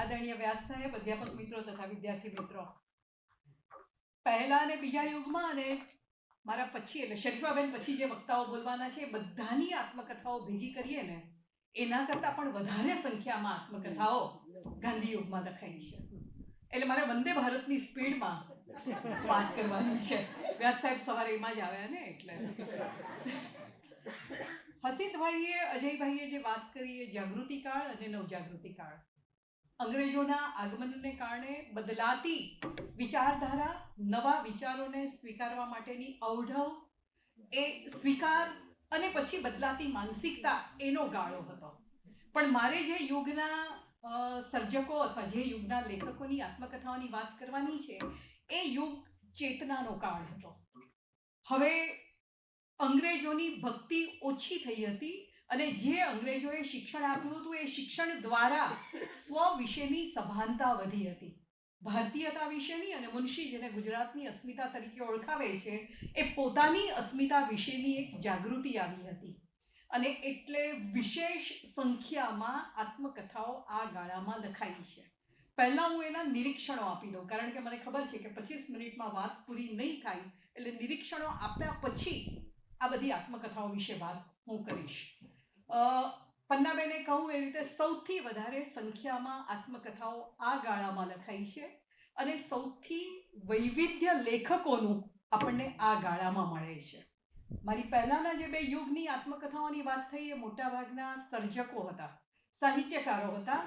આદરણીય વ્યાસ સાહેબ, અધ્યાપક મિત્રો તથા વિદ્યાર્થી મિત્રો. પહેલા અને બીજા યુગમાં અને મારા પછી, એટલે શરીફાબેન પછી જે વક્તાઓ બોલવાના છે બધાની આત્મકથાઓ ભેગી કરીએ ને, એના કરતાં પણ વધારે સંખ્યામાં આત્મકથાઓ ગાંધી યુગમાં લખાઈ છે. એટલે મારે વંદે ભારતની સ્પીડમાં વાત કરવાની છે. વ્યાસ સાહેબ સવારે એમાં જ આવ્યા ને, એટલે. હસીતભાઈએ, અજયભાઈએ જે વાત કરી એ જાગૃતિ કાળ અને નવજાગૃતિ કાળ. અંગ્રેજોના આગમનને કારણે બદલાતી વિચારધારા નવા વિચારોને સ્વીકારવા માટેની અવઢવ એ સ્વીકાર અને પછી બદલાતી માનસિકતા એનો ગાળો હતો. પણ મારે જે યુગના સર્જકો અથવા જે યુગના લેખકોની આત્મકથાઓની વાત કરવાની છે, એ યુગ ચેતનાનો કાળ હતો. હવે અંગ્રેજોની ભક્તિ ઓછી થઈ હતી અને જે અંગ્રેજોએ શિક્ષણ આપ્યું હતું એ શિક્ષણ દ્વારા સ્વ વિશેની સભાનતા વધી હતી. ભારતીયતા વિશેની અને મુનશી જેને ગુજરાતની અસ્મિતા તરીકે ઓળખાવે છે, એ પોતાની અસ્મિતા વિશેની એક જાગૃતિ આવી હતી. અને એટલે વિશેષ સંખ્યામાં આત્મકથાઓ આ ગાળામાં લખાઈ છે. પહેલાં હું એના નિરીક્ષણો આપી દઉં, કારણ કે મને ખબર છે કે પચીસ મિનિટમાં વાત પૂરી નહીં થાય, એટલે નિરીક્ષણો આપ્યા પછી આ બધી આત્મકથાઓ વિશે વાત હું કરીશ. પન્નાબેને કહું એ રીતે સૌથી વધારે સંખ્યામાં આત્મકથાઓ આ ગાળામાં લખાઈ છે અને સૌથી વૈવિધ્ય લેખકોનું આપણને આ ગાળામાં મળે છે. મારી પહેલાંના જે બે યુગની આત્મકથાઓની વાત થઈ એ મોટાભાગના સર્જકો હતા, સાહિત્યકારો હતા.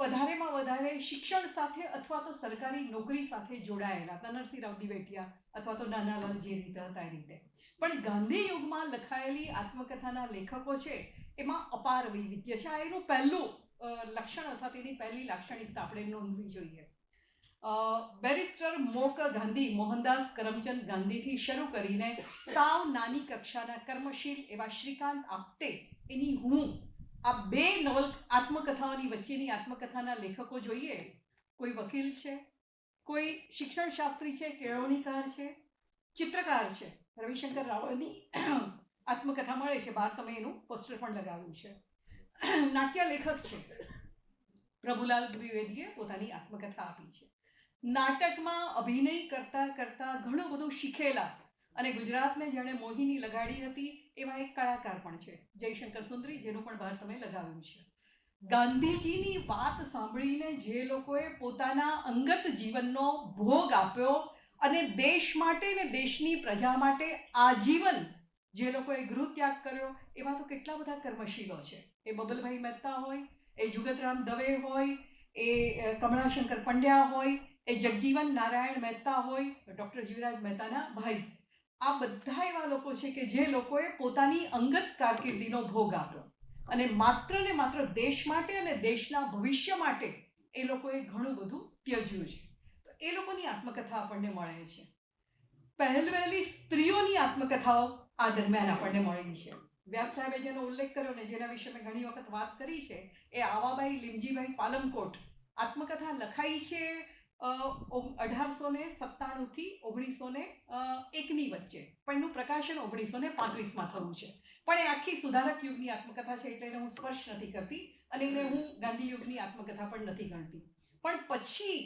વધારેમાં વધારે શિક્ષણ સાથે અથવા તો સરકારી નોકરી સાથે જોડાયેલા હતા નરસિંહરાવ દિવેટિયા અથવા તો નાનાલાલ જે રીતે હતા એ રીતે. પણ ગાંધી યુગમાં લખાયેલી આત્મકથાના લેખકો છે, એમાં અપાર વૈવિધ્ય છે. આ એનું પહેલું લક્ષણ અથવા તેની પહેલી લાક્ષણિકતા આપણે નોંધવી જોઈએ. બેરિસ્ટર મોક ગાંધી, મોહનદાસ કરમચંદ ગાંધીથી શરૂ કરીને સાવ નાની કક્ષાના કર્મશીલ એવા શ્રીકાંત આપટે એની હું, આ બે નવલ આત્મકથાઓની વચ્ચેની આત્મકથાના લેખકો જોઈએ. કોઈ વકીલ છે, કોઈ શિક્ષણશાસ્ત્રી છે, કેળવણીકાર છે, ચિત્રકાર છે. રવિશંકર રાવળની આત્મકથા મળે છે બહાર તમે એનું પોસ્ટર પણ લગાવ્યું છે. નાટ્ય લેખક છે. પ્રભુલાલ દ્વિવેદીએ પોતાની આત્મકથા આપી છે. નાટકમાં અભિનય કરતા કરતા ઘણું બધું શીખેલા અને ગુજરાતને જેણે મોહિની લગાડી હતી, એવા એક કલાકાર પણ છે, જયશંકર સુંદરી, જેનું પણ બહાર તમે લગાવ્યું છે. ગાંધીજીની વાત સાંભળીને જે લોકોએ પોતાના અંગત જીવનનો ભોગ આપ્યો અને દેશ માટે ને દેશની પ્રજા માટે આજીવન જે લોકોએ ગૃહ ત્યાગ કર્યો એવા તો કેટલા બધા કર્મશીલો છે. એ બબલભાઈ મહેતા હોય, એ જુગતરામ દવે હોય, એ કમળાશંકર પંડ્યા હોય, એ જગજીવન નારાયણ મહેતા હોય, ડૉક્ટર જીવરાજ મહેતાના ભાઈ. આ બધા એવા લોકો છે કે જે લોકોએ પોતાની અંગત કારકિર્દીનો ભોગ આપ્યો. અને માત્ર ને માત્ર દેશ માટે અને દેશના ભવિષ્ય માટે એ લોકોએ ઘણું બધું ત્યજ્યું છે. એ લોકોની આત્મકથા આપણને મળે છે. પહેલવહેલી સ્ત્રીઓની આત્મકથાઓ આ દરમિયાન આપણને મળેલી છે. વ્યાસ સાહેબે જેનો ઉલ્લેખ કર્યો ને જેના વિશે મેં ઘણી વખત વાત કરી છે, એ આવાબાઈ લીમજીભાઈ પાલમકોટ આત્મકથા લખાઈ છે અઢારસો ને સત્તાણુંથી ઓગણીસો ને એકની વચ્ચે. પણ એનું પ્રકાશન ઓગણીસો ને પાંત્રીસમાં થયું છે. પણ એ આખી સુધારક યુગની આત્મકથા છે એટલે એને હું સ્પર્શ નથી કરતી અને એને હું ગાંધી યુગની આત્મકથા પણ નથી ગણતી. પણ પછી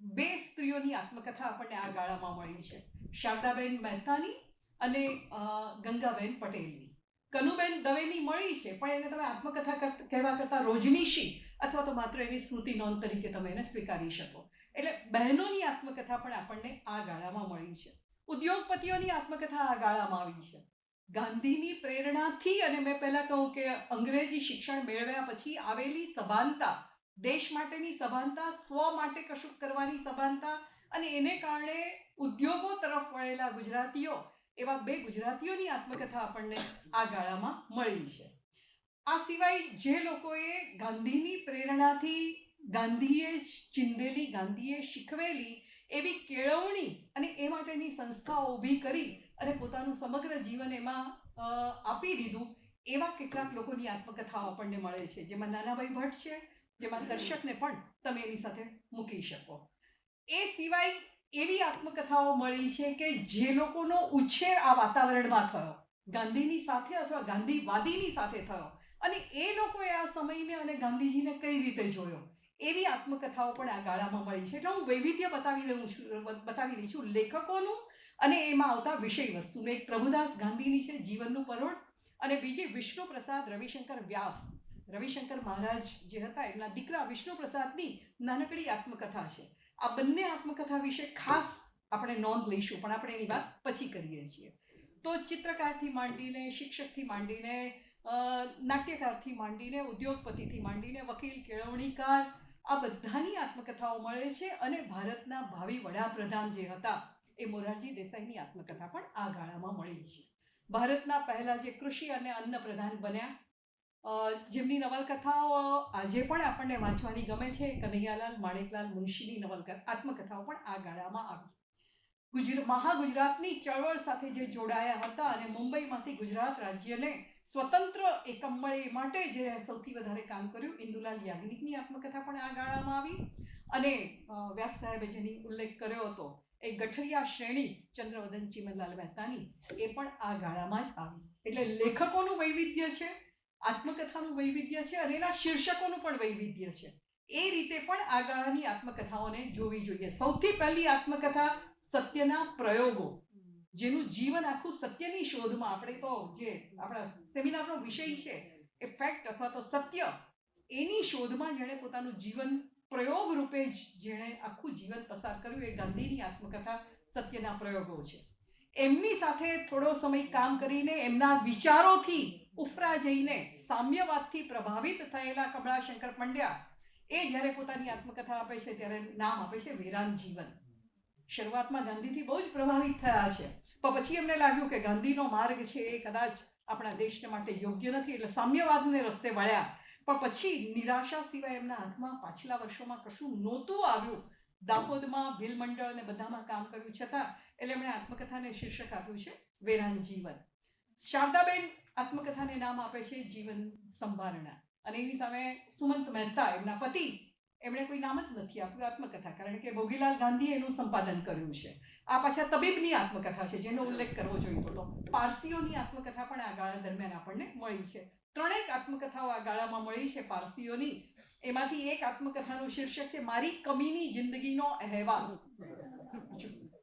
બે સ્ત્રીઓની આત્મકથા આપણને આ ગાળામાં મળી છે. શારદાબેન મહેતાની અને ગંગાબેન પટેલની. કનુબેન દવેની મળી છે, પણ એને તમે આત્મકથા કહેવા કરતાં રોજનીશી અથવા તો માત્ર એની સ્મૃતિ નોંધ તરીકે તમે એને સ્વીકારી શકો. એટલે બહેનોની આત્મકથા પણ આપણને આ ગાળામાં મળી છે. ઉદ્યોગપતિઓની આત્મકથા આ ગાળામાં આવી છે. ગાંધીની પ્રેરણાથી, અને મેં પહેલાં કહું કે અંગ્રેજી શિક્ષણ મેળવ્યા પછી આવેલી સભાનતા દેશ માટેની સભાનતા, સ્વ માટે કશુંક કરવાની સભાનતા અને એને કારણે ઉદ્યોગો તરફ વળેલા ગુજરાતીઓ, એવા બે ગુજરાતીઓની આત્મકથા આપણને આ ગાળામાં મળી છે. આ સિવાય જે લોકોએ ગાંધીની પ્રેરણાથી ગાંધીએ ચિંધેલી ગાંધીએ શીખવેલી એવી કેળવણી અને એ માટેની સંસ્થાઓ ઊભી કરી અને પોતાનું સમગ્ર જીવન એમાં આપી દીધું એવા કેટલાક લોકોની આત્મકથાઓ આપણને મળે છે. જેમાં નાનાભાઈ ભટ્ટ છે જેમાં દર્શકને પણ તમે એની સાથે મૂકી શકો. એ સિવાય એવી આત્મકથાઓ મળી છે કે જે લોકોનો ઉછેર આ વાતાવરણમાં થયો. ગાંધીની સાથે અથવા ગાંધીવાદીની સાથે થયો. અને એ લોકોએ આ સમયને અને ગાંધીજીને કઈ રીતે જોયો? એવી આત્મકથાઓ પણ આ ગાળામાં મળી છે. એટલે હું વૈવિધ્ય બતાવી રહ્યું છું, બતાવી રહી છું લેખકોનું અને એમાં આવતા વિષય વસ્તુનું. એક પ્રભુદાસ ગાંધીની છે જીવનનું પરોળ અને બીજી વિષ્ણુ પ્રસાદ રવિશંકર વ્યાસ. રવિશંકર મહારાજ જે હતા, એમના દીકરા વિષ્ણુ પ્રસાદની નાનકડી આત્મકથા છે. આ બંને આત્મકથા વિશે ખાસ આપણે નોંધ લઈશું, પણ આપણે એની વાત પછી કરીએ છીએ. તો ચિત્રકારથી માંડીને, શિક્ષકથી માંડીને નાટ્યકારથી માંડીને, ઉદ્યોગપતિથી માંડીને, વકીલ, કેળવણીકાર, આ બધાની આત્મકથાઓ મળે છે અને ભારતના ભાવિ વડાપ્રધાન જે હતા, એ મોરારજી દેસાઈની આત્મકથા પણ આ ગાળામાં મળી છે. ભારતના પહેલાં જે કૃષિ અને અન્ન પ્રધાન બન્યા જેમની નવલકથાઓ આજે પણ આપણને વાંચવાની ગમે છે, કનૈયાલાલ, માણેકલાલ, મુનશીની નવલકથા, આત્મકથાઓ પણ આ ગાળામાં આવી. ગુજરાત મહાગુજરાતની ચળવળ સાથે જે જોડાયા હતા અને મુંબઈમાંથી ગુજરાત રાજ્યને સ્વતંત્ર એકમ મળે માટે જે સૌથી વધારે કામ કર્યું, ઇન્દુલાલ યાજ્ઞિકની આત્મકથા પણ આ ગાળામાં આવી. અને વ્યાસ સાહેબે જેની ઉલ્લેખ કર્યો હતો, એ ગઠરિયા શ્રેણી ચંદ્રવદન ચિમનલાલ મહેતાની, એ પણ આ ગાળામાં જ આવી. એટલે લેખકોનું વૈવિધ્ય છે આત્મકથાનું વૈવિધ્ય છે અને એના શીર્ષકોનું પણ વૈવિધ્ય છે. એ રીતે પણ આ ગાળાની આત્મકથાઓને જોવી જોઈએ. સૌથી પહેલી આત્મકથા સત્યના પ્રયોગો. જેનું જીવન આખું સત્યની શોધમાં આપણે તો જે આપણા સેમિનારનો વિષય છે, એ ફેક્ટ અથવા તો સત્ય, એની શોધમાં જેણે પોતાનું જીવન પ્રયોગ રૂપે જ જેણે આખું જીવન પસાર કર્યું, એ ગાંધીની આત્મકથા સત્યના પ્રયોગો છે. એમની સાથે થોડો સમય કામ કરીને એમના વિચારોથી ઉફરા જઈને સામ્યવાદથી પ્રભાવિત થયેલા કમળાશંકર પંડ્યા. એ જ્યારે પોતાની આત્મકથા આપે છે, ત્યારે નામ આપે છે વેરાન જીવન. શરૂઆતમાં ગાંધીથી બહુ જ પ્રભાવિત થયા છે. પણ પછી એમને લાગ્યું કે ગાંધીનો માર્ગ છે એ કદાચ આપણા દેશને માટે યોગ્ય નથી એટલે સામ્યવાદને રસ્તે વળ્યા. પણ પછી નિરાશા સિવાય એમના હાથમાં પાછલા વર્ષોમાં કશું નહોતું આવ્યું દાહોદમાં ભીલ મંડળ અને બધામાં કામ કર્યું છતાં એટલે એમણે આત્મકથાને શીર્ષક આપ્યું છે, વેરાન જીવન. શારદાબેન આત્મકથાને નામ આપે છે, જીવન સંભારણા. અને એની સામે સુમંત મહેતા, એમના પતિ, એમણે કોઈ નામ જ નથી આપ્યું આત્મકથા, કારણ કે ભોગીલાલ ગાંધીએ એનું સંપાદન કર્યું છે. આ પાછા તબીબની આત્મકથા છે, જેનો ઉલ્લેખ કરવો જોઈતો હતો પારસીઓની આત્મકથા પણ આ ગાળા દરમિયાન આપણને મળી છે. ત્રણેક આત્મકથાઓ આ ગાળામાં મળી છે પારસીઓની. એમાંથી એક આત્મકથાનું શીર્ષક છે, મારી કમીની જિંદગીનો અહેવાલ.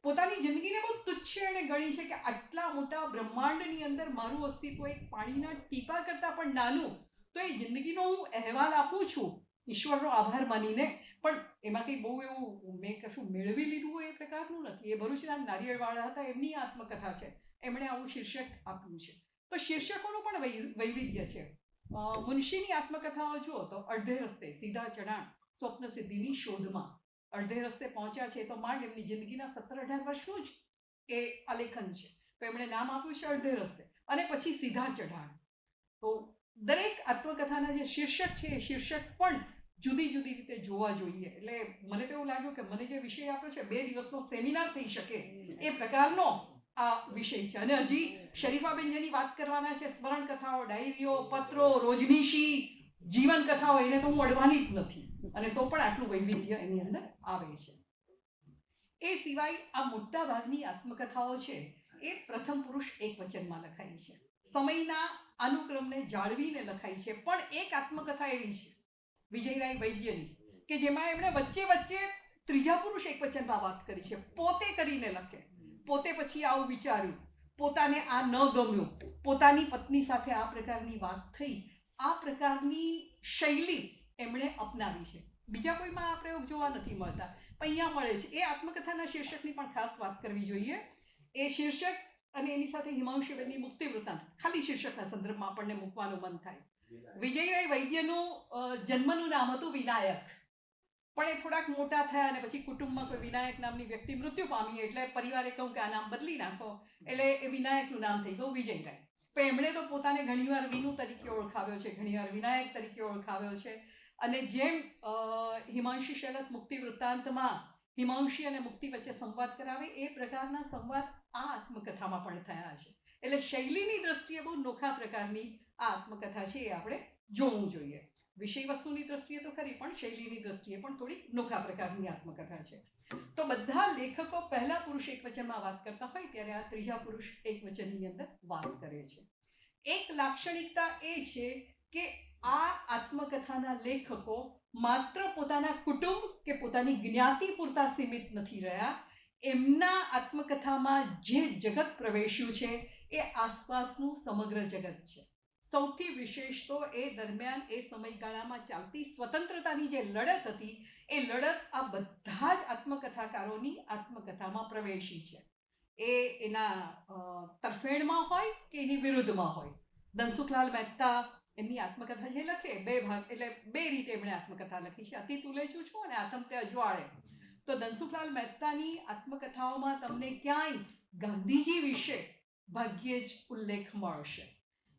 પોતાની જિંદગીને બહુ તુચ્છ એણે ગણી છે કે આટલા મોટા બ્રહ્માંડની અંદર મારું અસ્તિત્વ એક પાણીના ટીપા કરતાં પણ નાનું, તો એ જિંદગીનો હું અહેવાલ આપું છું. ઈશ્વરનો આભાર માનીને. પણ એમાં કંઈ બહુ એવું મેં કશું મેળવી લીધું હોય એ પ્રકારનું નથી. એ ભરૂચના નારિયેળવાળા હતા, એમની આત્મકથા છે. એમણે આવું શીર્ષક આપ્યું છે. તો શીર્ષકોનું પણ વૈવિધ્ય છે. મુનશીની આત્મકથાઓ જુઓ તો અડધે રસ્તે સીધા ચઢાણ, સ્વપ્ન સિદ્ધિની શોધમાં. અડધે રસ્તે પહોંચ્યા છે તો માંડ એમની જિંદગીના સત્તર અઢાર વર્ષનું જ એ આલેખન છે. તો એમણે નામ આપ્યું છે અડધે રસ્તે અને પછી સીધા ચઢાણ. તો દરેક આત્મકથાના જે શીર્ષક છે એ શીર્ષક પણ જુદી જુદી રીતે જોવા જોઈએ. એટલે મને તો એવું લાગ્યું કે મને જે વિષય આપ્યો છે, બે દિવસનો સેમિનાર થઈ શકે એ પ્રકારનો આ વિષય છે. અને હજી શરીફાબેન જેની વાત કરવાના છે સ્મરણ કથાઓ ડાયરીઓ પત્રો રોજનીશી જીવન કથાઓ એને તો હું અડવાની જ નથી. અને તો પણ આટલું વૈવિધ્ય એની અંદર આવે છે. એ સિવાય આ મોટા ભાગની આત્મકથાઓ છે એ પ્રથમ પુરુષ એક વચનમાં લખાઈ છે. સમયના અનુક્રમને જાળવીને લખાઈ છે પણ એક આત્મકથા એવી છે વિજયરાય વૈદ્યની કે જેમાં એમણે વચ્ચે વચ્ચે ત્રીજા પુરુષ એક વચનમાં વાત કરી છે પોતે કરીને લખે. પોતે પછી આવું વિચાર્યું. પોતાને આ ન ગમ્યું. પોતાની પત્ની સાથે આ પ્રકારની વાત થઈ. આ પ્રકારની શૈલી એમણે અપનાવી છે. બીજા કોઈમાં આ પ્રયોગ જોવા નથી મળતા. પણ અહીંયા મળે છે. એ આત્મકથાના શીર્ષકની પણ ખાસ વાત કરવી જોઈએ. એ શીર્ષક અને એની સાથે હિમાંશુબેનની મુક્તિ વૃત્તાંત ખાલી શીર્ષકના સંદર્ભમાં આપણને મૂકવાનું મન થાય. વિજયરાય વૈદ્યનું જન્મનું નામ હતું વિનાયક. પણ એ થોડાક મોટા થયા અને પછી કુટુંબમાં કોઈ વિનાયક નામની વ્યક્તિ મૃત્યુ પામી એટલે પરિવારે કહું કે આ નામ બદલી નાખો, એટલે એ વિનાયકનું નામ થઈ ગયું વિજયરાય પણ એમણે તો પોતાને ઘણીવાર વિનુ તરીકે ઓળખાવ્યો છે, ઘણીવાર વિનાયક તરીકે ઓળખાવ્યો છે. અને જેમ હિમાંશી શેલત મુક્તિ વૃત્તાંતમાં હિમાંશી અને મુક્તિ વચ્ચે સંવાદ કરાવે, એ પ્રકારના સંવાદ આ આત્મકથામાં પણ થયા છે. એટલે શૈલીની દ્રષ્ટિએ બહુ નોખા પ્રકારની આ આત્મકથા છે એ આપણે જોવું જોઈએ. વિષય વસ્તુની દ્રષ્ટિએ તો ખરી, પણ શૈલીની દ્રષ્ટિએ પણ થોડીક નોખા પ્રકારની આત્મકથા છે. તો બધા લેખકો પહેલા પુરુષ એક વચનમાં વાત કરતા હોય ત્યારે આ ત્રીજા પુરુષ એક વચનની અંદર વાત કરે છે. એક લાક્ષણિકતા એ છે કે આ આત્મકથાના લેખકો માત્ર પોતાના કુટુંબ કે પોતાની જ્ઞાતિ પૂરતા સીમિત નથી રહ્યા. એમના આત્મકથામાં જે જગત પ્રવેશ્યું છે એ આસપાસનું સમગ્ર જગત છે. સૌથી વિશેષ તો એ દરમિયાન એ સમયગાળામાં ચાલતી સ્વતંત્રતાની જે લડત હતી, એ લડત આ બધા જ આત્મકથાકારોની આત્મકથામાં પ્રવેશી છે. એ એના તરફેણમાં હોય કે એની વિરુદ્ધમાં હોય? ધનસુખલાલ મહેતા એમની આત્મકથા જે લખે, બે ભાગ, એટલે બે રીતે એમણે આત્મકથા લખી છે. અતિ તુલેચું છું અને આથમ તે અજવાળે. તો ધનસુખલાલ મહેતાની આત્મકથાઓમાં તમને ક્યાંય ગાંધીજી વિશે ભાગ્યે જ ઉલ્લેખ મળશે.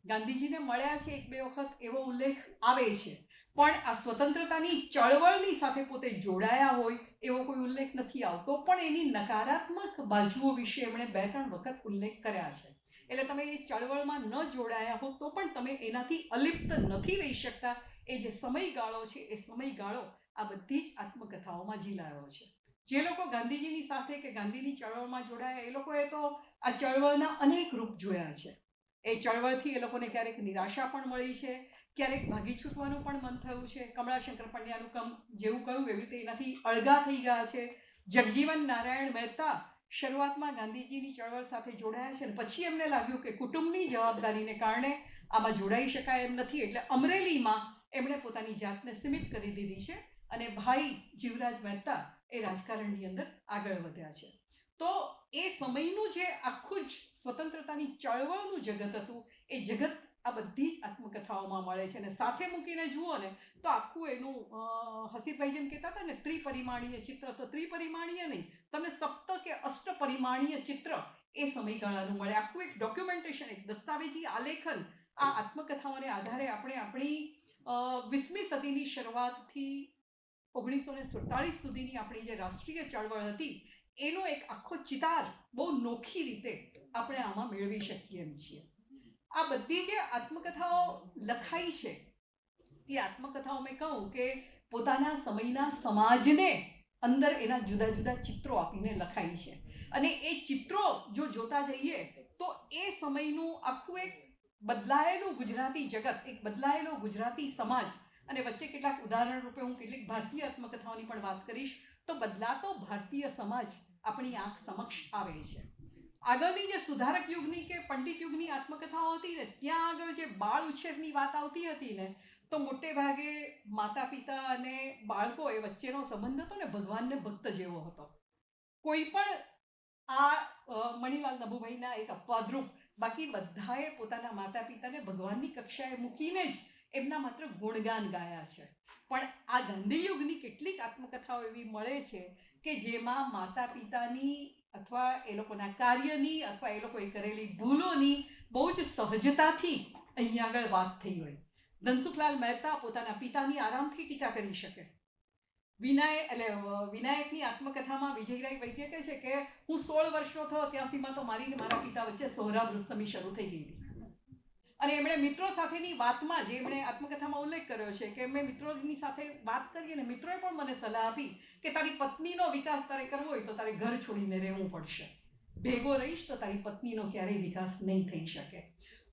ગાંધીજીને મળ્યા છે એક બે વખત એવો ઉલ્લેખ આવે છે. પણ આ સ્વતંત્રતાની ચળવળની સાથે પોતે જોડાયા હોય એવો કોઈ ઉલ્લેખ નથી આવતો. પણ એની નકારાત્મક બાજુઓ વિશે એમણે બે ત્રણ વખત ઉલ્લેખ કર્યા છે. એટલે તમે એ ચળવળમાં ન જોડાયા હો તો પણ તમે એનાથી અલિપ્ત નથી રહી શકતા. એ જે સમયગાળો છે, એ સમયગાળો આ બધી જ આત્મકથાઓમાં ઝીલાયો છે. જે લોકો ગાંધીજીની સાથે કે ગાંધીની ચળવળમાં જોડાયા, એ લોકોએ તો આ ચળવળના અનેક રૂપ જોયા છે. એ ચળવળથી એ લોકોને ક્યારેક નિરાશા પણ મળી છે, ક્યારેક ભાગી છૂટવાનું પણ મન થયું છે. કમળાશંકર પંડ્યાનું કમ જેવું કહ્યું એવી રીતે એનાથી અળગા થઈ ગયા છે. જગજીવન નારાયણ મહેતા શરૂઆતમાં ગાંધીજીની ચળવળ સાથે જોડાયા છે અને પછી એમને લાગ્યું કે કુટુંબની જવાબદારીને કારણે આમાં જોડાઈ શકાય એમ નથી, એટલે અમરેલીમાં એમણે પોતાની જાતને સીમિત કરી દીધી છે અને ભાઈ જીવરાજ મહેતા એ રાજકારણની અંદર આગળ વધ્યા છે. તો એ સમયનું જે આખું જ સ્વતંત્રતાની ચળવળનું જગત હતું, એ જગત આ બધી જ આત્મકથાઓમાં મળે છે. અને સાથે મૂકીને જુઓ ને, તો આખું એનું હસીતભાઈ જેમ કહેતા હતા ને, ત્રિપરિમાણીય ચિત્ર, તો ત્રિપરિમાણીય નહીં, તમને સપ્ત કે અષ્ટ પરિમાણીય ચિત્ર એ સમયગાળાનું મળે. આખું એક ડોક્યુમેન્ટેશન એક દસ્તાવેજી આલેખન આ આત્મકથાઓને આધારે આપણે આપણી વીસમી સદીની શરૂઆતથી ઓગણીસો ને સુડતાળીસ સુધીની આપણી જે રાષ્ટ્રીય ચળવળ હતી એનો એક આખો ચિતાર બહુ નોખી રીતે આપણે આમાં મેળવી શકીએ એમ છીએ. આ બધી જે આત્મકથાઓ લખાઈ છે, એ આત્મકથાઓ મેં કહું કે પોતાના સમયના સમાજને અંદર એના જુદા જુદા ચિત્રો આપીને લખાઈ છે. અને એ ચિત્રો જો જોતા જઈએ તો એ સમયનું આખું એક બદલાયેલું ગુજરાતી જગત, એક બદલાયેલો ગુજરાતી સમાજ અને વચ્ચે કેટલાક ઉદાહરણ રૂપે હું કેટલીક ભારતીય આત્મકથાઓની પણ વાત કરીશ, તો બદલાતો ભારતીય સમાજ આપણી આંખ સમક્ષ આવે છે. આગળની જે સુધારક યુગની કે પંડિત યુગની આત્મકથાઓ હતી ને, ત્યાં આગળ જે બાળ ઉછેરની વાત આવતી હતી ને, તો મોટે ભાગે માતા પિતા અને બાળકો એ વચ્ચેનો સંબંધ હતો ને, ભગવાનને ભક્ત જેવો હતો. કોઈ પણ આ મણિલાલ નભુભાઈના એક અપવાદરૂપ, બાકી બધાએ પોતાના માતા પિતાને ભગવાનની કક્ષાએ મૂકીને જ એમના માત્ર ગુણગાન ગાયા છે. પણ આ ગાંધી યુગની કેટલીક આત્મકથાઓ એવી મળે છે કે જેમાં માતા પિતાની અથવા એ લોકોના કાર્યની અથવા એ લોકોએ કરેલી ભૂલોની બહુ જ સહજતાથી અહીંયા આગળ વાત થઈ હોય. ધનસુખલાલ મહેતા પોતાના પિતાની આરામથી ટીકા કરી શકે. વિનાયક એટલે, વિનાયકની આત્મકથામાં વિજયરાય વૈદ્ય કહે છે કે, હું સોળ વર્ષનો થયો ત્યાં સુધીમાં તો મારી મારા પિતા વચ્ચે સોહરાબ રુસ્તમી શરૂ થઈ ગઈ હતી અને એમણે મિત્રો સાથેની વાતમાં જે એમણે આત્મકથામાં ઉલ્લેખ કર્યો છે કે મેં મિત્રોની સાથે વાત કરી અને મિત્રોએ પણ મને સલાહ આપી કે તારી પત્નીનો વિકાસ તારે કરવો હોય તો તારે ઘર છોડીને રહેવું પડશે. ભેગો રહીશ તો તારી પત્નીનો ક્યારેય વિકાસ નહીં થઈ શકે.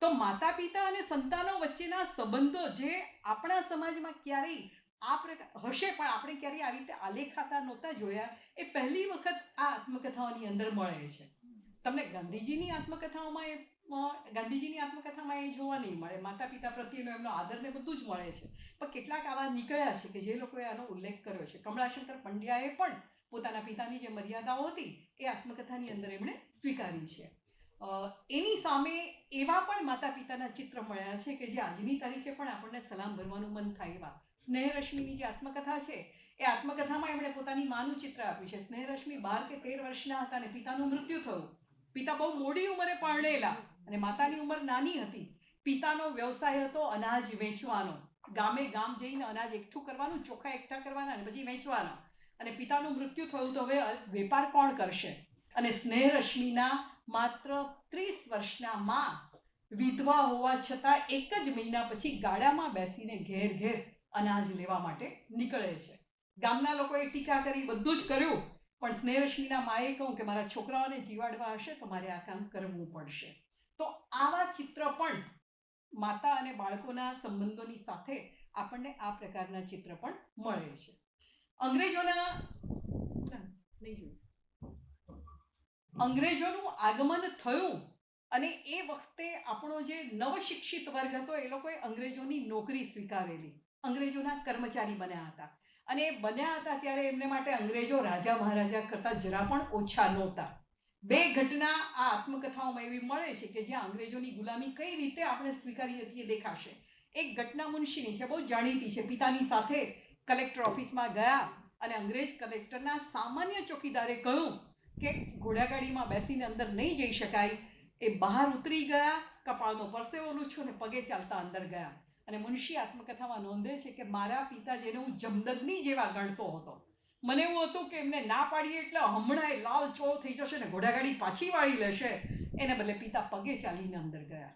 તો માતા પિતા અને સંતાનો વચ્ચેના સંબંધો જે આપણા સમાજમાં ક્યારેય આ પ્રકાર હશે પણ આપણે ક્યારેય આવી રીતે આલેખાતા નહોતા જોયા એ પહેલી વખત આ આત્મકથાઓની અંદર મળે છે. તમને ગાંધીજીની આત્મકથાઓમાં એ ગાંધીજીની આત્મકથામાં એ જોવા નહીં મળે. માતા પિતા પ્રત્યેનો એમનો આદર ને બધું જ મળે છે. પણ કેટલાક આવા નીકળ્યા છે કે જે લોકોએ આનો ઉલ્લેખ કર્યો છે. કમળાશંકર પંડ્યાએ પણ પોતાના પિતાની જે મર્યાદાઓ હતી એ આત્મકથાની અંદર એમણે સ્વીકારી છે. એની સામે એવા પણ માતા પિતાના ચિત્ર મળ્યા છે કે જે આજની તારીખે પણ આપણને સલામ ભરવાનું મન થાય એવા. સ્નેહરશ્મિની જે આત્મકથા છે, એ આત્મકથામાં એમણે પોતાની માનું ચિત્ર આપ્યું છે. સ્નેહરશ્મિ બાર કે તેર વર્ષના હતા અને પિતાનું મૃત્યુ થયું. પિતા બહુ મોડી ઉંમરે પરણેલા. અને માતાની ઉંમર નાની હતી. પિતાનો વ્યવસાય હતો અનાજ વેચવાનો. ગામે ગામ જઈને અનાજ એકઠું કરવાનું, ચોખા એકઠા કરવાના અને પછી વેચવાના. અને પિતાનું મૃત્યુ થયું તો હવે વેપાર કોણ કરશે? અને સ્નેહરશ્મિના માત્ર ત્રીસ વર્ષના માં વિધવા હોવા છતાં એક જ મહિના પછી ગાડામાં બેસીને ઘેર ઘેર અનાજ લેવા માટે નીકળે છે. ગામના લોકોએ ટીકા કરી, બધું જ કર્યું. પણ સ્નેહરશ્મિના માએ કહું કે મારા છોકરાઓને જીવાડવા હશે તો મારે આ કામ કરવું પડશે. તો આવા ચિત્ર પણ માતા અને બાળકોના સંબંધોની સાથે આપણને આ પ્રકારના ચિત્ર પણ મળે છે. અંગ્રેજોના નહીં અંગ્રેજોનું આગમન થયું અને એ વખતે આપણો જે નવશિક્ષિત વર્ગ હતો એ લોકોએ અંગ્રેજોની નોકરી સ્વીકારેલી. અંગ્રેજોના કર્મચારી બન્યા હતા. અને એ બન્યા હતા ત્યારે એમને માટે અંગ્રેજો રાજા મહારાજા કરતાં જરા પણ ઓછા નહોતા. બે ઘટના આ આત્મકથાઓમાં એવી મળે છે કે જ્યાં અંગ્રેજોની ગુલામી કઈ રીતે આપણે સ્વીકારી હતી એ દેખાશે. એક ઘટના મુનશીની છે, બહુ જાણીતી છે. પિતાની સાથે કલેક્ટર ઓફિસમાં ગયા અને અંગ્રેજ કલેક્ટરના સામાન્ય ચોકીદારે કહ્યું કે ઘોડાગાડીમાં બેસીને અંદર નહીં જઈ શકાય. એ બહાર ઉતરી ગયા, કપાળનો પરસેવો લૂછો અને પગે ચાલતા અંદર ગયા. અને મુનશી આત્મકથામાં નોંધે છે કે મારા પિતા જેને હું જમદગ્નિ જેવા ગણતો હતો મને એવું હતું કે એમને ના પાડીએ એટલે હમણાં એ લાલ ચો થઈ જશે ને ઘોડાગાડી પાછી વાળી લેશે. એને બદલે પિતા પગે ચાલીને અંદર ગયા.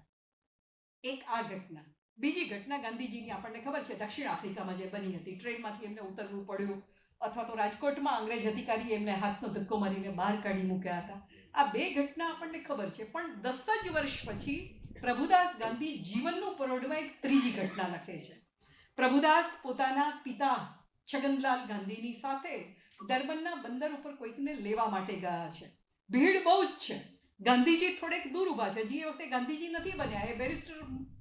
એક આ ઘટના. બીજી ઘટના ગાંધીજીની આપણને ખબર છે, દક્ષિણ આફ્રિકામાં જે બની હતી. ટ્રેનમાંથી એમને ઉતરવું પડ્યું અથવા તો રાજકોટમાં અંગ્રેજ અધિકારી એમને હાથનો ધક્કો મારીને બહાર કાઢી મૂક્યા હતા. આ બે ઘટના આપણને ખબર છે, પણ દસ જ વર્ષ પછી પ્રભુદાસ ગાંધી જીવનનું પરોઢમાં એક ત્રીજી ઘટના લખે છે. પ્રભુદાસ પોતાના પિતા છગનલાલ ગાંધીની સાથે ડરબનના બંદર ઉપર કોઈકને લેવા માટે ગયા છે. ભીડ બહુ જ છે. ગાંધીજી થોડેક દૂર ઊભા છે. જે વખતે ગાંધીજી નથી બન્યા, એ બેરિસ્ટર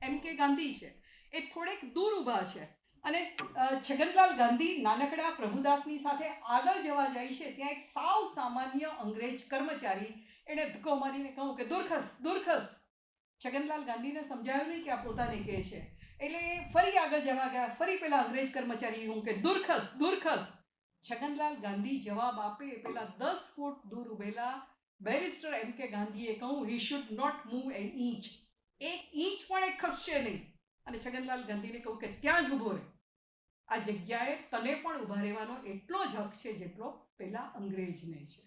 એમ કે ગાંધી છે, એ થોડેક દૂર ઊભા છે. અને છગનલાલ ગાંધી નાનકડા પ્રભુદાસની સાથે આગળ જવા જાય છે, ત્યાં એક સાવ સામાન્ય અંગ્રેજ કર્મચારી એણે ધક્કો મારીને કહું કે, દુર્ખસ દુર્ખસ. છગનલાલ ગાંધીને સમજાયું નહીં કે આ પોતાને કહે છે. એટલે ફરી આગળ જવા ગયા. ફરી પેલા અંગ્રેજ કર્મચારી હું કે દુર્ખસ દુર્ખસ. છગનલાલ ગાંધી જવાબ આપે પેલા દસ ફૂટ દૂર ઉભેલા. બેરિસ્ટર એમ કે ગાંધીએ કહું he should not move an inch એક ઇંચ પણ એ ખસશે નહીં. અને છગનલાલ ગાંધીને કહું કે ત્યાં જ ઊભો રહે. આ જગ્યાએ તને પણ ઊભા રહેવાનો એટલો જ હક છે જેટલો પેલા અંગ્રેજને છે.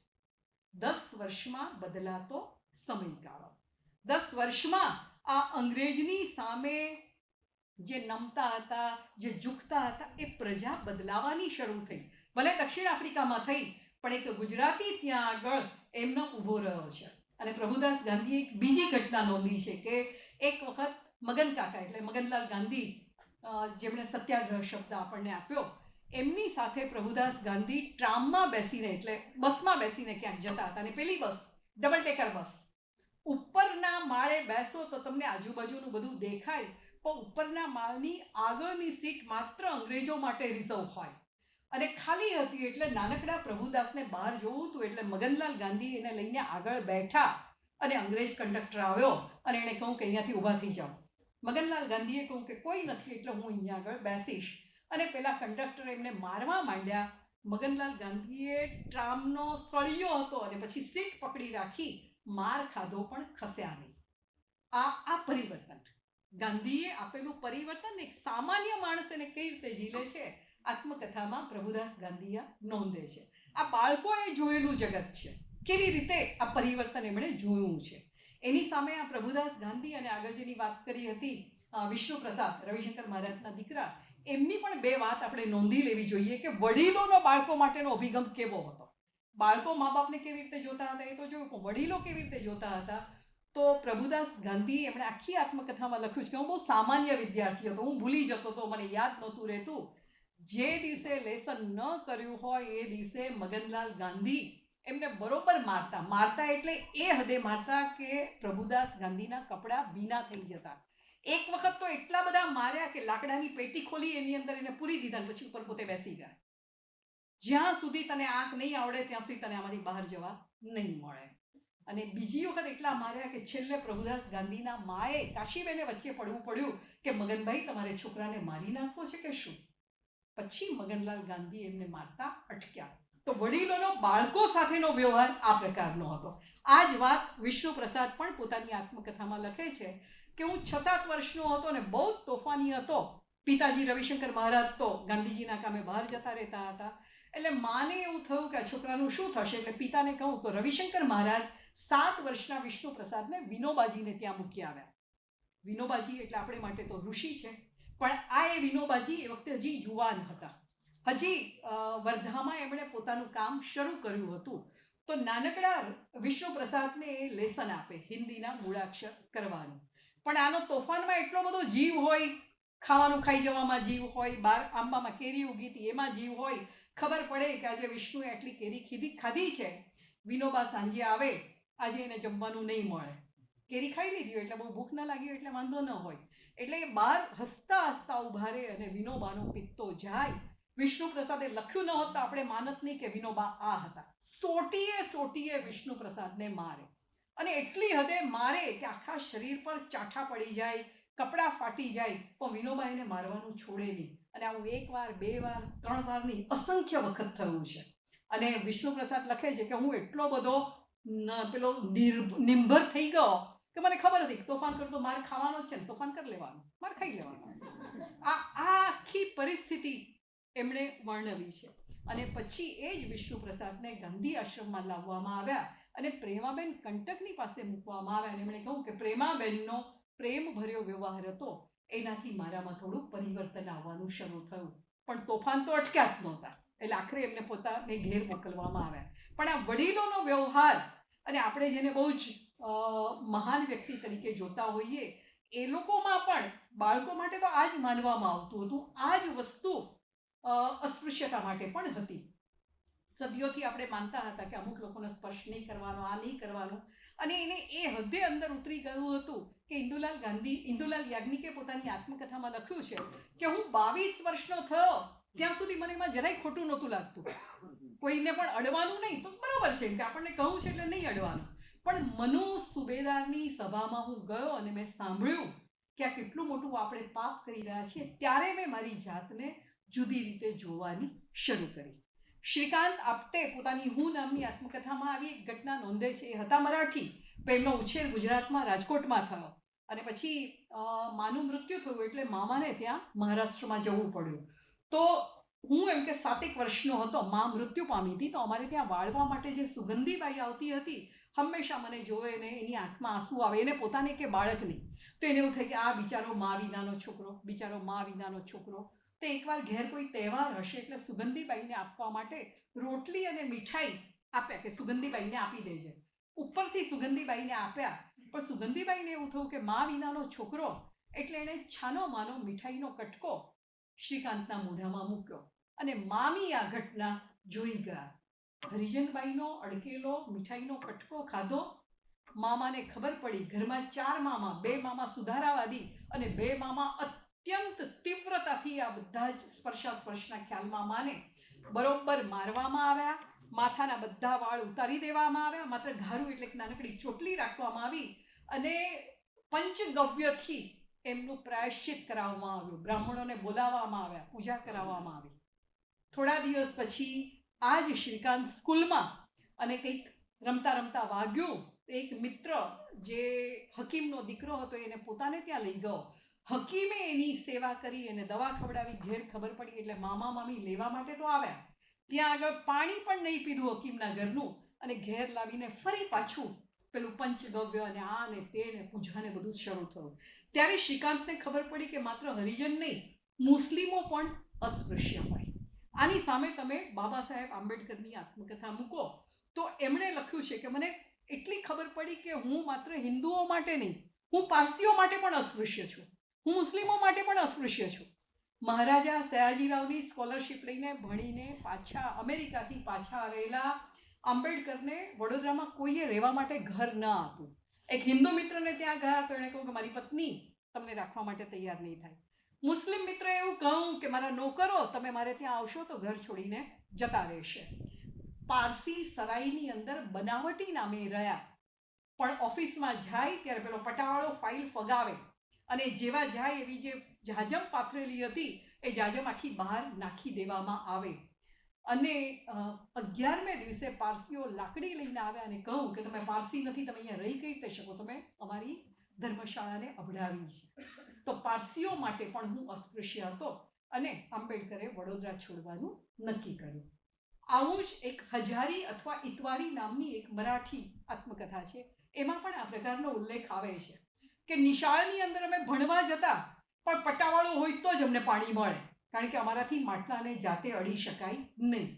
દસ વર્ષમાં બદલાતો સમયગાળો. દસ વર્ષમાં આ અંગ્રેજની સામે જે નમતા હતા, જે ઝૂકતા હતા, એ પ્રજા બદલાવાની શરૂ થઈ. ભલે દક્ષિણ આફ્રિકામાં થઈ, પણ એક ગુજરાતી ત્યાં આગળ એમનો ઊભો રહ્યો છે. અને પ્રભુદાસ ગાંધીએ એક બીજી ઘટના નોંધી છે કે એક વખત મગન કાકા એટલે મગનલાલ ગાંધી જેમણે સત્યાગ્રહ શબ્દ આપણને આપ્યો, એમની સાથે પ્રભુદાસ ગાંધી ટ્રામમાં બેસીને એટલે બસમાં બેસીને ક્યાંક જતા હતા. અને પેલી બસ, ડબલ ટેકર બસ, ઉપરના માળે બેસો તો તમને આજુબાજુનું બધું દેખાય પણ ઉપરના માળની આગળની સીટ માત્ર અંગ્રેજો માટે રિઝર્વ હોય. અને ખાલી હતી એટલે નાનકડા પ્રભુદાસને બહાર જોવું હતું એટલે મગનલાલ ગાંધી એને લઈને આગળ બેઠા અને અંગ્રેજ કંડક્ટર આવ્યો અને એણે કહું કે અહીંયાથી ઊભા થઈ જાઓ. મગનલાલ ગાંધીએ કહું કે કોઈ નથી એટલે હું અહીંયા આગળ બેસીશ. અને પેલા કંડક્ટર એમને મારવા માંડ્યા. મગનલાલ ગાંધીએ ટ્રામનો સળિયો હતો અને પછી સીટ પકડી રાખી માર ખાધો પણ ખસ્યા નહીં. આ આ પરિવર્તન. ગાંધીએ આપેલું પરિવર્તન એક સામાન્ય માણસ એને કઈ રીતે ઝીલે છે? આત્મકથામાં પ્રભુદાસ ગાંધીએ નોંધે છે. આ બાળકોએ જોયેલું જગત છે. કેવી રીતે આ પરિવર્તન એમણે જોયું છે? એની સામે આ પ્રભુદાસ ગાંધી અને આગળ વાત કરી હતી વિષ્ણુપ્રસાદ વિષ્ણુ પ્રસાદ રવિશંકર મહારાજના દીકરા. એમની પણ બે વાત આપણે નોંધી લેવી જોઈએ કે વડીલોનો બાળકો માટેનો અભિગમ કેવો હતો? બાળકો મા બાપને કેવી રીતે જોતા હતા એ તો જોયું, પણ વડીલો કેવી રીતે જોતા હતા? તો પ્રભુદાસ ગાંધી એમણે આખી આત્મકથામાં લખ્યું છે કે હું બહુ સામાન્ય વિદ્યાર્થી હતો, હું ભૂલી જતો હતો, મને યાદ નહોતું રહેતું. જે દિવસે લેસન ન કર્યું હોય એ દિવસે મગનલાલ ગાંધી એમને બરોબર મારતા. મારતા એટલે એ હદે મારતા કે પ્રભુદાસ ગાંધીના કપડાં ભીના થઈ જતા. એક વખત તો એટલા બધા માર્યા કે લાકડાની પેટી ખોલી એની અંદર એને પૂરી દીધા પછી ઉપર પોતે બેસી ગયા. જ્યાં સુધી તને આંખ નહીં આવડે, ત્યાં સુધી તને આમાંથી બહાર જવા નહીં મળે. અને બીજી વખત એટલા માર્યા કે છેલ્લે પ્રભુદાસ ગાંધીના માએ કાશીબેને વચ્ચે પડવું પડ્યું કે મગનભાઈ, તમારે છોકરાને મારી નાખવો છે કે શું? પછી મગનલાલ ગાંધી એમને મારતા અટક્યા. તો વડીલોનો, બાળકો સાથેનો વ્યવહાર આ પ્રકારનો હતો. આ જ વાત વિષ્ણુ પ્રસાદ પણ પોતાની આત્મકથામાં લખે છે કે હું છ સાત વર્ષનો હતો અને બહુ જ તોફાની હતો. પિતાજી રવિશંકર મહારાજ તો ગાંધીજીના કામે બહાર જતા રહેતા હતા. એટલે માને એવું થયું કે આ છોકરાનું શું થશે? એટલે પિતાને કહું તો રવિશંકર મહારાજ સાત વર્ષના વિષ્ણુ પ્રસાદને વિનોબાજીને ત્યાં મૂકી આવ્યા. વિનોબાજી એટલે આપણે માટે તો ઋષિ છે, પણ આ એ વિનોબાજી એ વખતે હજી યુવાન હતા. હજી વર્ધામાં એમણે પોતાનું કામ શરૂ કર્યું હતું. તો નાનકડા વિષ્ણુ પ્રસાદને એ લેસન આપે, હિન્દીના મૂળાક્ષર કરવાનું. પણ આનો તોફાનમાં એટલો બધો જીવ હોય, ખાવાનું ખાઈ જવામાં જીવ હોય, બાર આંબામાં કેરી ઉગી હતી એમાં જીવ હોય, ખબર પડે કે આજે વિષ્ણુએ આટલી કેરી ખીધી ખાધી છે. વિનોબા સાંજે આવે આજે એને જમવાનું નહીં મળે. કેરી ખાઈ લીધી હોય એટલે બહુ ભૂખ ન લાગી એટલે વાંધો ન હોય. એટલે એ બહાર હસતા હસતા ઊભા રહે અને વિનોબાનો પિત્તો જાય. વિષ્ણુ પ્રસાદે લખ્યું ન હોત આપણે માનત નહીં કે વિનોબા આ હતા. સોટીએ સોટીએ વિષ્ણુ પ્રસાદને મારે. અને એટલી હદે મારે કે આખા શરીર પર ચાઠા પડી જાય, કપડાં ફાટી જાય, પણ વિનોબા એને મારવાનું છોડે નહીં. અને આવું એક વાર, બે વાર, ત્રણ વારની અસંખ્ય વખત થયું છે. અને વિષ્ણુ પ્રસાદ લખે છે કે હું એટલો બધો પેલો નિર્ભ નિર્ભર થઈ ગયો કે મને ખબર હતી તોફાન કરતો માર ખાવાનો છે ને, તોફાન કરી લેવાનું, માર ખાઈ લેવાનું. આ આખી પરિસ્થિતિ એમણે વર્ણવી છે. અને પછી એ જ વિષ્ણુ પ્રસાદને ગાંધી આશ્રમમાં લાવવામાં આવ્યા અને પ્રેમાબેન કંટકની પાસે મૂકવામાં આવ્યા અને એમણે કહ્યું કે પ્રેમાબેનનો પ્રેમ ભર્યો વ્યવહાર હતો, એનાથી મારામાં થોડું પરિવર્તન આવવાનું શરૂ થયું. પણ તોફાન તો અટક્યા જ નહોતા. એટલે આખરે એમને પોતાને ઘેર મોકલવામાં આવ્યા પણ આ વડીલોનો વ્યવહાર અને આપણે જેને બહુ જ મહાન વ્યક્તિ તરીકે જોતા હોઈએ, એ લોકોમાં પણ બાળકો માટે તો આ જ માનવામાં આવતું હતું. આ જ વસ્તુ અસ્પૃશ્યતા માટે પણ હતી. સદીઓથી આપણે માનતા હતા કે અમુક લોકોને સ્પર્શ નહીં કરવાનો, આ નહીં કરવાનો. અને એને એ હદે અંદર ઉતરી ગયું હતું કે ઇન્દુલાલ ગાંધી, ઇન્દુલાલ યાજ્ઞિકે પોતાની આત્મકથામાં લખ્યું છે કે હું બાવીસ વર્ષનો થયો ત્યાં સુધી મને એમાં જરાય ખોટું નહોતું લાગતું. કોઈને પણ અડવાનું નહીં, તો બરાબર છે કે આપણને કહું છે એટલે નહીં અડવાનું. પણ મનુ સુબેદારની સભામાં હું ગયો અને મેં સાંભળ્યું કે આ કેટલું મોટું આપણે પાપ કરી રહ્યા છીએ, ત્યારે મેં મારી જાતને જુદી રીતે જોવાની શરૂ કરી. શ્રીકાંત આપટે પોતાની હું નામની આત્મકથામાં આવી એક ઘટના નોંધે છે, એ હતા મરાઠી એમનો ઉછેર ગુજરાતમાં રાજકોટમાં થયો. અને પછી માનું મૃત્યુ થયું એટલે મામાને ત્યાં મહારાષ્ટ્રમાં જવું પડ્યું. તો હું એમ કે સાતેક વર્ષનો હતો, મા મૃત્યુ પામી હતી, તો અમારે ત્યાં વાળવા માટે જે સુગંધીબાઈ આવતી હતી, હંમેશા મને જોવે ને એની આંખમાં આંસુ આવે, એને પોતાને કે બાળક નહીં. તો એને એવું થાય કે આ બિચારો મા વિનાનો છોકરો, બિચારો મા વિનાનો છોકરો. તો એકવાર ઘેર કોઈ તહેવાર હશે એટલે સુગંધીબાઈને આપવા માટે રોટલી અને મીઠાઈ આપ્યા કે સુગંધીબાઈને આપી દેજે. ઉપરથી સુગંધીબાઈને આપ્યા, પણ સુગંધીબાઈને એવું થયું કે મા વિનાનો છોકરો, એટલે એણે છાનો માનો મીઠાઈનો કટકો શ્રીકાંતના મોઢામાં મૂક્યો અને મામી આ ઘટના જોઈ ગયા. હરિજનબાઈનો અડકેલો મીઠાઈનો કટકો ખાધો. મામાને ખબર પડી ઘરમાં ચાર મામા, બે મામા સુધારાવાદી અને બે મામા અત્યંત તીવ્રતાથી આ બધા જ સ્પર્શાસ્પર્શના ખ્યાલમાં માને. બરોબર મારવામાં આવ્યા, માથાના બધા વાળ ઉતારી દેવામાં આવ્યા, માત્ર ઘારું એટલે નાનકડી ચોટલી રાખવામાં આવી અને પંચગવ્યથી એમનું પ્રાયશ્ચિત કરાવવામાં આવ્યું. બ્રાહ્મણોને બોલાવવામાં આવ્યા, પૂજા કરાવવામાં આવી. થોડા દિવસ પછી આ જ શ્રીકાંત સ્કૂલમાં અને કંઈક રમતા રમતા વાગ્યું એક મિત્ર જે હકીમનો દીકરો હતો એને પોતાને ત્યાં લઈ ગયો. હકીમે એની સેવા કરી, એને દવા ખવડાવી, ઘેર ખબર પડી એટલે મામા મામી લેવા માટે તો આવ્યા. ત્યાં આગળ પાણી પણ નહીં પીધું હકીમના ઘરનું અને ઘેર લાવીને ફરી પાછું પેલું પંચગવ્ય અને આ ને તે ને પૂજા ને બધું શરૂ થયું. ત્યારે શ્રીકાંતને ખબર પડી કે માત્ર હરિજન નહીં, મુસ્લિમો પણ અસ્પૃશ્ય હોય. આની સામે તમે બાબા સાહેબ આંબેડકરની આત્મકથા મૂકો. તો એમણે લખ્યું છે કે મને એટલી ખબર પડી કે હું માત્ર હિન્દુઓ માટે નહીં, હું પારસીઓ માટે પણ અસ્પૃશ્ય છું. હું મુસ્લિમો માટે પણ અસ્પૃશ્ય છું. મહારાજા સયાજીરાવની સ્કોલરશિપ લઈને ભણીને પાછા અમેરિકાથી પાછા આવેલા આંબેડકરને વડોદરામાં કોઈએ રહેવા માટે ઘર ન આપ્યું. એક હિન્દુ મિત્રને ત્યાં ગયા તો એણે કહ્યું કે મારી પત્ની તમને રાખવા માટે તૈયાર નહીં થાય. મુસ્લિમ મિત્રએ એવું કહ્યું કે મારા નોકરો, તમે મારે ત્યાં આવશો તો ઘર છોડીને જતા રહેશે. પારસી સરાઈની અંદર બનાવટી નામે રહ્યા. પણ ઓફિસમાં જાય ત્યારે પેલો પટાવાળો ફાઇલ ફગાવે. અને જેવા જાય એવી જે જાજમ પાથરેલી હતી, એ જાજમ આખી બહાર નાખી દેવામાં આવે. અને અગિયારમે દિવસે પારસીઓ લાકડી લઈને આવ્યા અને કહું કે તમે પારસી નથી, તમે અહીંયા રહી કઈ રીતે શકો? તમે અમારી ધર્મશાળાને અભડાવી છે. તો પારસીઓ માટે પણ હું અસ્પૃશ્ય હતો અને આંબેડકરે વડોદરા છોડવાનું નક્કી કર્યું. આવું જ એક હજારી અથવા ઇતવારી નામની એક મરાઠી આત્મકથા છે. એમાં પણ આ પ્રકારનો ઉલ્લેખ આવે છે કે નિશાળની અંદર અમે ભણવા જતા પણ પટાવાળો હોય તો જ અમને પાણી મળે. કારણ કે અમારાથી માટલાને જાતે અડી શકાય નહીં.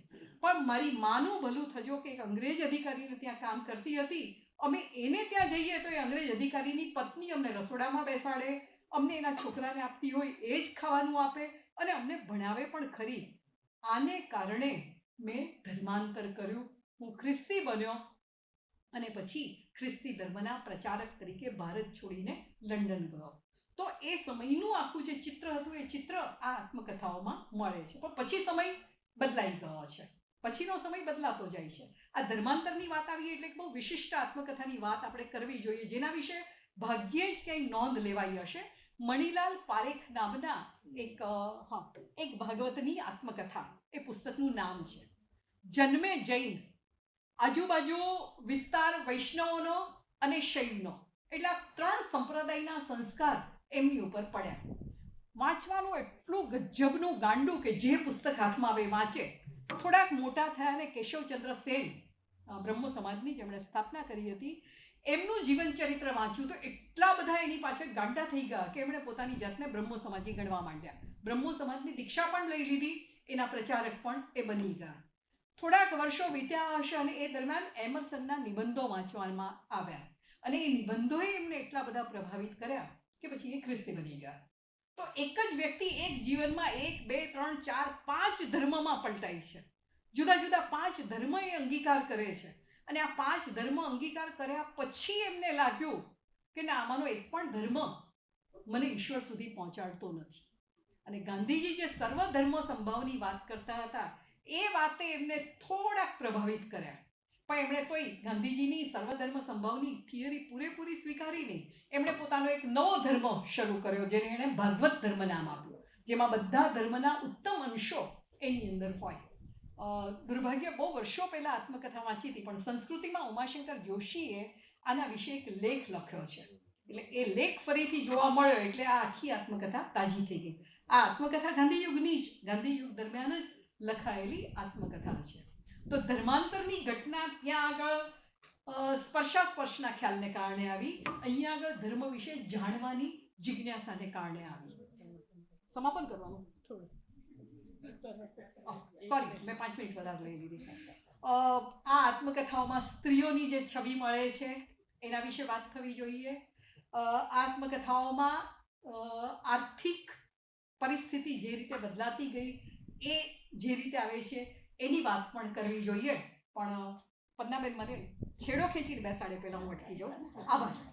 પણ મારી માનું ભલું થજો કે એક અંગ્રેજ અધિકારીને ત્યાં કામ કરતી હતી. અમે એને ત્યાં જઈએ તો એ અંગ્રેજ અધિકારીની પત્ની અમને રસોડામાં બેસાડે, અમને એના છોકરાને આપતી હોય એ જ ખાવાનું આપે અને અમને ભણાવે પણ ખરી. આને કારણે મેં ધર્માંતર કર્યું. હું ખ્રિસ્તી બન્યો અને પછી ખ્રિસ્તી ધર્મના પ્રચારક તરીકે ભારત છોડીને લંડન ગયો. તો એ સમયનું આખું જે ચિત્ર હતું, એ ચિત્ર આ આત્મકથાઓમાં મળે છે. પણ પછી સમય બદલાઈ ગયો છે. પછીનો સમય બદલાતો જાય છે. આ ધર્માંતરની વાત આવી એટલે બહુ વિશિષ્ટ આત્મકથાની વાત આપણે કરવી જોઈએ. જેના વિશે ભાગ્યે જ ક્યાંય નોંધ લેવાઈ હશે. મણિલાલ પારેખ નામના એક હા, એક ભાગવતની આત્મકથા. એ પુસ્તકનું નામ છે. જન્મે જૈન. આજુબાજુ વિસ્તાર વૈષ્ણવોનો અને શૈવનો એટલે ત્રણ સંપ્રદાયના સંસ્કાર એમની ઉપર પડ્યા. વાંચવાનું એટલું ગજબનું ગાંડું કે જે પુસ્તક હાથમાં આવે વાંચે. થોડાક મોટા થયા અને કેશવચંદ્ર સેન બ્રહ્મ સમાજની જેમણે સ્થાપના કરી હતી, એમનું જીવન ચરિત્ર વાંચ્યું તો એટલા બધા એની પાછળ ગાંડા થઈ ગયા કે એમણે પોતાની જાતને બ્રહ્મ સમાજી ગણવા માંડ્યા. બ્રહ્મ સમાજની દીક્ષા પણ લઈ લીધી, એના પ્રચારક પણ એ બની ગયા. થોડાક વર્ષો વીત્યા હશે અને એ દરમિયાન એમરસનના નિબંધો વાંચવામાં આવ્યા. અને એ નિબંધોએ એમને એટલા બધા પ્રભાવિત કર્યા. કે પછી એ ખ્રિસ્તી બની ગયા. તો એક જ વ્યક્તિ એક જીવનમાં એક, બે, ત્રણ, ચાર, પાંચ ધર્મમાં પલટાય છે. જુદા જુદા પાંચ ધર્મ એ અંગીકાર કરે છે. અને આ પાંચ ધર્મ અંગીકાર કર્યા પછી એમને લાગ્યું કે ના, આમાંનો એક પણ ધર્મ મને ઈશ્વર સુધી પહોંચાડતો નથી. અને ગાંધીજી જે સર્વધર્મ સંભાવની વાત કરતા હતા, એ વાતે એમને થોડાક પ્રભાવિત કર્યા. પણ એમણે તોય ગાંધીજીની સર્વધર્મ સંભાવની થિયરી પૂરેપૂરી સ્વીકારી નહીં. એમણે પોતાનો એક નવો ધર્મ શરૂ કર્યો, જેને એણે ભાગવત ધર્મ નામ આપ્યું. જેમાં બધા ધર્મના ઉત્તમ અંશો એની અંદર હોય. દુર્ભાગ્ય, બહુ વર્ષો પહેલાં આત્મકથા વાંચી હતી, પણ સંસ્કૃતિમાં ઉમાશંકર જોશીએ આના વિશે એક લેખ લખ્યો છે. એટલે એ લેખ ફરીથી જોવા મળ્યો, એટલે આ આખી આત્મકથા તાજી થઈ ગઈ. આ આત્મકથા ગાંધીયુગની જ, ગાંધીયુગ દરમિયાન જ લખાયેલી આત્મકથા છે. તો ધર્માંતરની ઘટના ત્યાં આગળ સ્પર્શાસ્પર્શના ખ્યાલને કારણે આવી. અહીંયા આગળ ધર્મ વિશે જાણવાની જિજ્ઞાસાને કારણે આવી. સમાપન કરવાનું? સોરી મેં પાંચ મિનિટ વધારે લઈ લીધી. આ આત્મકથાઓમાં સ્ત્રીઓની જે છબી મળે છે એના વિશે વાત થવી જોઈએ. આત્મકથાઓમાં આર્થિક પરિસ્થિતિ જે રીતે બદલાતી ગઈ એ જે રીતે આવે છે એની વાત પણ કરવી જોઈએ. પણ, પન્નાબેન, મને છેડો ખેંચીને બેસાડે પહેલાં હું અટકી જાઉં. આભાર.